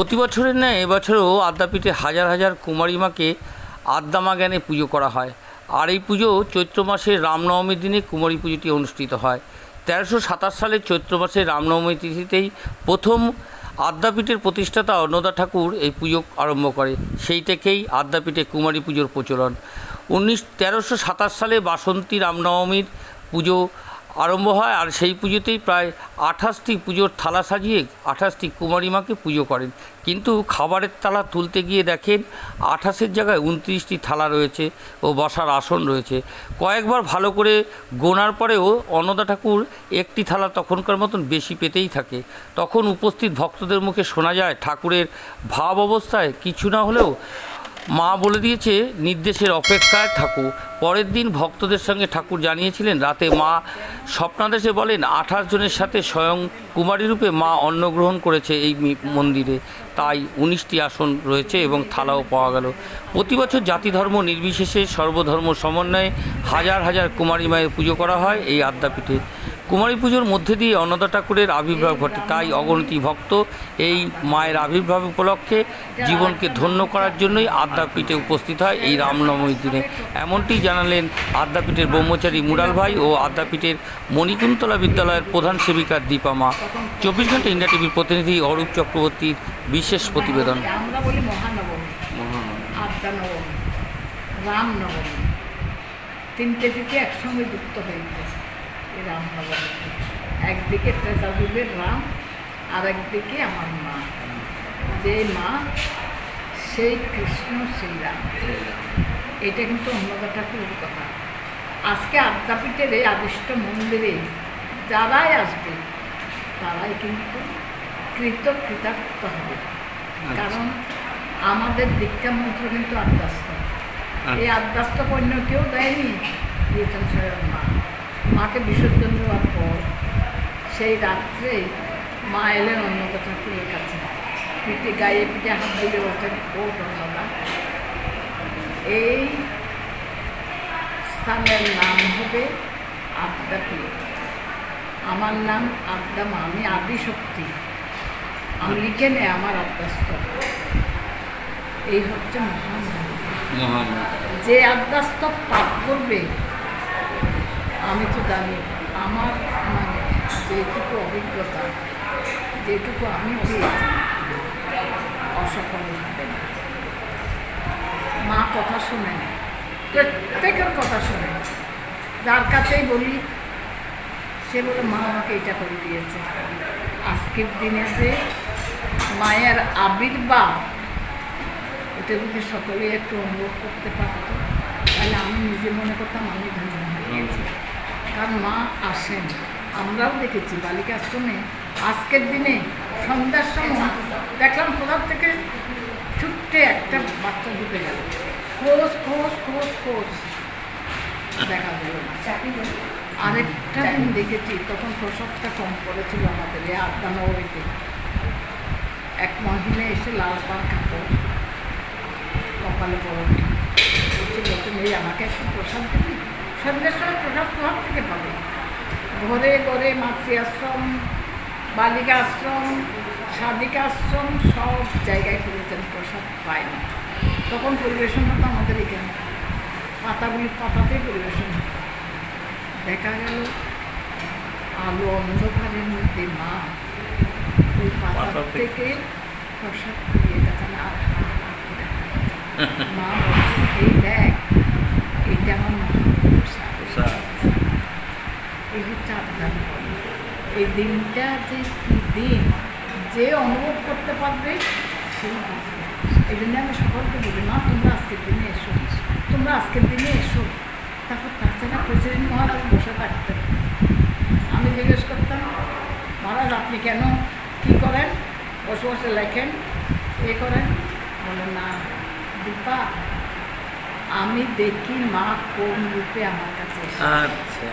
প্রতি বছরের ন্যায় এবছরও আদ্যাপীঠে হাজার হাজার কুমারীমাকে আদ্যামা জ্ঞানে পুজো করা হয়। আর এই পুজো চৈত্র মাসের রামনবমীর দিনে কুমারী পুজোটি অনুষ্ঠিত হয়। তেরোশো সাতাশ সালের চৈত্র মাসের রামনবমী তিথিতেই প্রথম আদ্যাপীঠের প্রতিষ্ঠাতা অন্নদা ঠাকুর এই পুজো আরম্ভ করে। সেই থেকেই আদ্যাপীঠে কুমারী পুজোর প্রচলন। উনিশ, তেরোশো সাতাশ সালে বাসন্তী রামনবমীর পুজো আরম্ভ হয় আর সেই পুজোতেই প্রায় আঠাশটি পুজোর থালা সাজিয়ে আঠাশটি কুমারীমাকে পুজো করেন। কিন্তু খাবারের থালা তুলতে গিয়ে দেখেন আঠাশের জায়গায় উনত্রিশটি থালা রয়েছে ও বসার আসন রয়েছে। কয়েকবার ভালো করে গোনার পরেও অন্নদা ঠাকুর একটি থালা তখনকার মতন বেশি পেতেই থাকে। তখন উপস্থিত ভক্তদের মুখে শোনা যায় ঠাকুরের ভাব অবস্থায় কিছু না হলেও মা বলে দিয়েছে, নির্দেশের অপেক্ষায় থাকো। পরের দিন ভক্তদের সঙ্গে ঠাকুর জানিয়েছিলেন, রাতে মা স্বপ্নাদেশে বলেন, আঠাশ জনের সাথে স্বয়ং কুমারী রূপে মা অন্নগ্রহণ করেছে এই মন্দিরে। তাই উনিশটি আসন রয়েছে এবং থালাও পাওয়া গেল। প্রতি বছর জাতি ধর্ম নির্বিশেষে সর্বধর্ম সমন্বয়ে হাজার হাজার কুমারী মায়ের পুজো করা হয় এই আদ্যাপীঠে। কুমারী পুজোর মধ্যে দিয়ে অন্নদা ঠাকুরের আবির্ভাব ঘটে। তাই অগণিত ভক্ত এই মায়ের আবির্ভাব উপলক্ষে জীবনকে ধন্য করার জন্যই আদ্যাপীঠে উপস্থিত হয় এই রামনবমীর দিনে। এমনটি জানালেন আদ্যাপীঠের ব্রহ্মচারী মুরাল ভাই ও আদ্যাপীঠের মণিকুন্তলা বিদ্যালয়ের প্রধান সেবিকা দীপা মা। চব্বিশ ঘণ্টা ইন্ডিয়া টিভির প্রতিনিধি অরূপ চক্রবর্তীর বিশেষ প্রতিবেদন। তিনটে একসঙ্গে যুক্ত হয়েছে নবমী একদিকে ত্রেতা রাম আর একদিকে আমার মা। যে মা সেই কৃষ্ণ সেই রাম। এটা কিন্তু অন্যদা ঠাকুরের কথা। আজকে আদ্যাপীঠের এই আদিষ্ট মন্দিরে যারাই আসবে তারাই কিন্তু কৃত কৃতার্থ হবে কারণ আমাদের দীক্ষা মন্ত্র কিন্তু আদ্যাস্ত। এই আদ্যাস্ত পণ্য কেউ দেয়নি মা। মাকে বিসর্জন দেওয়ার পর সেই রাত্রে মা এলেন অন্নদা ঠাকুরের কাছে? পিঠে গায়ে পিঠে হাত দিলে বলছেন ও অন্নদা এই স্থানের নাম হবে আদ্যাপীঠ আমার নাম আদ্যামা আমি আদি শক্তি আমি লিখে নে আমার আদ্যাস্ত। এই হচ্ছে মহান যে আদ্যাস্ত পাঠ করবে আমি তো জানি আমার মানে যেটুকু অভিজ্ঞতা যেটুকু আমি পেয়েছি অসফল হবে না। মা কথা শুনেন প্রত্যেকের কথা শুনেন যার কাছেই বলি সে বলে মা আমাকে এটা করে দিয়েছে। আজকের দিনে যে মায়ের আবির্ভাব এটা যদি সকলেই একটু অনুভব করতে পারতো তাহলে আমি নিজে মনে করতাম আমি ধন্য হয়ে গেছি। কারণ মা আসেন? আমরাও দেখেছি বালিকা আশ্রমে। আজকের দিনে সন্ধ্যার সময় দেখলাম কোথাও থেকে ছুট্টে একটা বাচ্চা ঢুকে গেল। খোঁজ খোঁজ খোঁজ খোঁজ। দেখা গেল আরেকটা দিন দেখেছি তখন প্রসবটা কম পড়েছিল আমাদের এই আড্ডা নগরীতে। এক মহিলা এসে লাল পান কাপড় কপালে বলছে বলতে আমাকে একটু প্রসাদ দিবি? সময় প্রসাদ কোথার থেকে পাবে ঘরে ঘরে মাতৃ আশ্রম বালিকা আশ্রম সাদিকা আশ্রম সব জায়গায় খুলেছেন প্রসাদ পায় না। তখন পরিবেশন হতো আমাদের এখানে। পাতাগুলি পাতাতেই পরিবেশন হতো। দেখা গেল আলো অন্ধকারের মধ্যে মা ওই পাতা থেকে- প্রসাদ দিয়ে গেছেন আর মা এই দেখ এইটা আমার এই আপনার এই দিনটা যে দিন, যে অনুভব করতে পারবে, সেই এই জন্য আমি সকলকে বলি, মা, তোমরা আজকের দিনে এসো। তোমরা আজকের দিনে এসো। তারপর তাছাড়া প্রেসিডেন্ট মহারাজ বসে থাকতেন আমি জিজ্ঞেস করতাম, মহারাজ, আপনি কেন? কী করেন? বসে বসে লেখেন, এ করেন। বলে, না, দীপা, আমি দেখি মা কোন রূপে আমার কাছে আচ্ছা।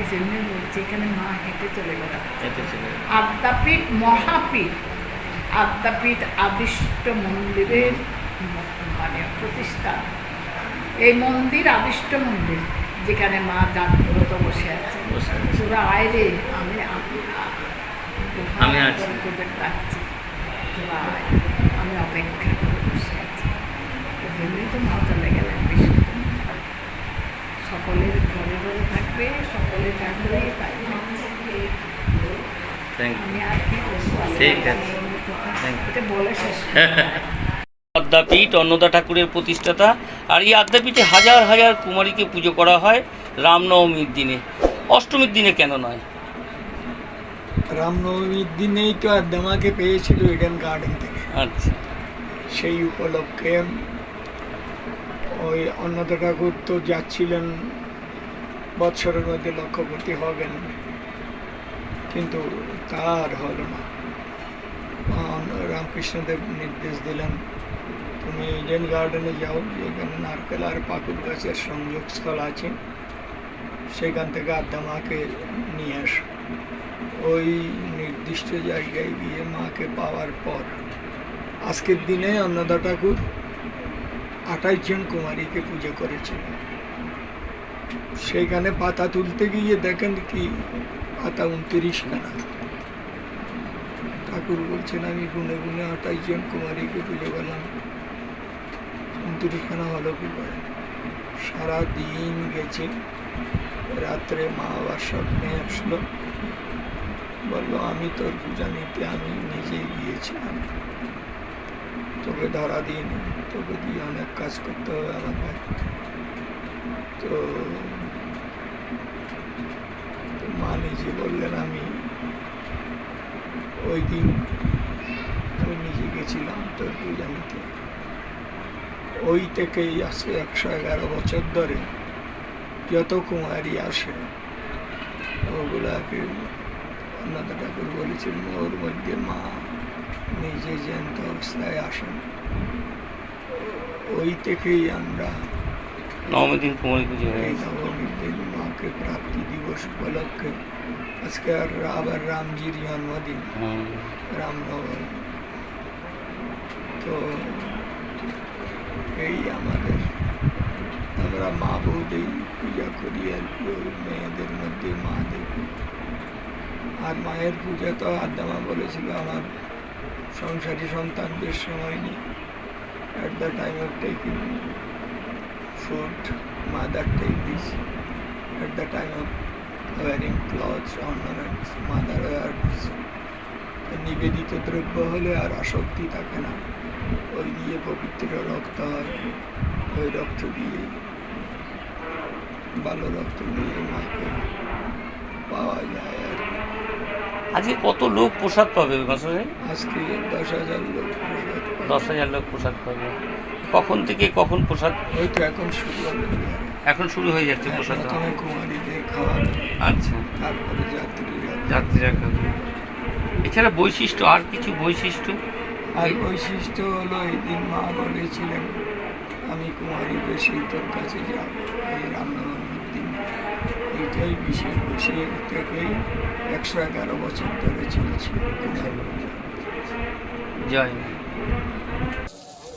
এই জন্য বলছি এখানে মা হেঁটে চলে গেল আদ্যাপীঠ মহাপীঠ আদ্যাপীঠ আদিষ্ট মন্দিরের মানে প্রতিষ্ঠা এই মন্দির আদিষ্ট মন্দির যেখানে মা জাগ্রত বসে আছে। পুরো আয়রে আমি আমি আছি। তোদের ডাকছি। তোরা। আমি অপেক্ষা করে বসে আছি। ওই জন্যই তো মা চলে গেলেন বেশিক্ষণ সকলের ঘরে ঘরে থাকবে ঠিক আছে। আদ্যাপীঠ অন্নদা ঠাকুরের প্রতিষ্ঠাতা আর এই আদ্যাপীঠে হাজার হাজার কুমারীকে পুজো করা হয় রামনবমীর দিনে। অষ্টমীর দিনে কেন নয়? রামনবমীর দিনেই তো আদ্যামাকে পেয়েছিল ইডেন গার্ডেন থেকে। আচ্ছা। সেই উপলক্ষে ওই অন্নদা ঠাকুর তো যাচ্ছিলেন, বৎসরের মধ্যে লক্ষ্যপতি হবেন। কিন্তু তার হল না। রামকৃষ্ণদেব নির্দেশ দিলেন, তুমি ইডেন গার্ডেনে যাও, যেখানে নারকেল আর পাকুর গাছের সংযোগস্থল আছে। সেখান থেকে আদ্দামাকে নিয়ে আসো ওই নির্দিষ্ট জায়গায় গিয়ে মাকে পাওয়ার পর, আজকের দিনে অন্নদা ঠাকুর আঠাইশ জন কুমারীকে পুজো করেছিলেন সেখানে পাতা তুলতে গিয়ে দেখেন কি, পাতা উনত্রিশ খানা। ঠাকুর বলছেন, আমি গুনে গুনে আঠাইশ জন কুমারীকে পুজো করলাম। উনত্রিশ খানা হলো কি করে? সারা দিন গেছে। রাত্রে মা আবার স্বপ্নে আসলো। বলল, আমি তোর পূজা নিতে আমি নিজে গিয়েছিলাম। তোকে ধরা দিইনি। তোকে দিয়ে অনেক কাজ করতে হবে আমাকে। তো তো মা নিজে বললেন আমি ওই দিন আমি নিজে গেছিলাম তোর পূজা নিতে ওই থেকেই আসে একশো এগারো বছর ধরে যত কুমারী আসে, ওগুলাকে অন্যদা ঠাকুর বলেছিলেন ওর মধ্যে মা নিজে জ্যান্ত অবস্থায় আসেন। ওই থেকেই আমরা নবমীর দিন কুমারী পুজো এই নবমীর দিন মাকে প্রাপ্তি দিবস উপলক্ষে আজকে আর আবার রামজির জন্মদিন। রামনবমী তো এই আমাদের। আমরা মা বৌদি পূজা করি আর কি ওই মেয়েদের মধ্যে মা দেখি আর মায়ের পূজা তো আদ্দামা বলেছিল আমার সংসারী সন্তানদের সময় নেই the time of taking food mother take this at the time of wearing clothes ornaments mother wear this নিবেদিত দ্রব্য হলে আর আসক্তি থাকে না ওই দিয়ে পবিত্র রক্ত হয় ওই রক্ত দিয়ে ভালো রক্ত দিয়ে মাকে পাওয়া যায় আর কি। আজকে কত লোক প্রসাদ পাবে আজকে দশ হাজার লোক প্রসাদ। দশ হাজার লোক প্রসাদ পাবে। কখন থেকে কখন প্রসাদ? ওই তো এখন শুরু এখন শুরু হয়ে যাচ্ছে প্রসাদ। আচ্ছা। তারপরে যাত্রীরা। খাবে। এছাড়া বৈশিষ্ট্য আর কিছু বৈশিষ্ট্য? আর বৈশিষ্ট্য হলো এই দিন মা বলেছিলেন আমি কুমারী বেশি তোর কাছে যাব এই রামনবমীর দিন। এইটাই বিশেষ বিশেষ থেকেই একশো এগারো বছর ধরে চলছে। জয়।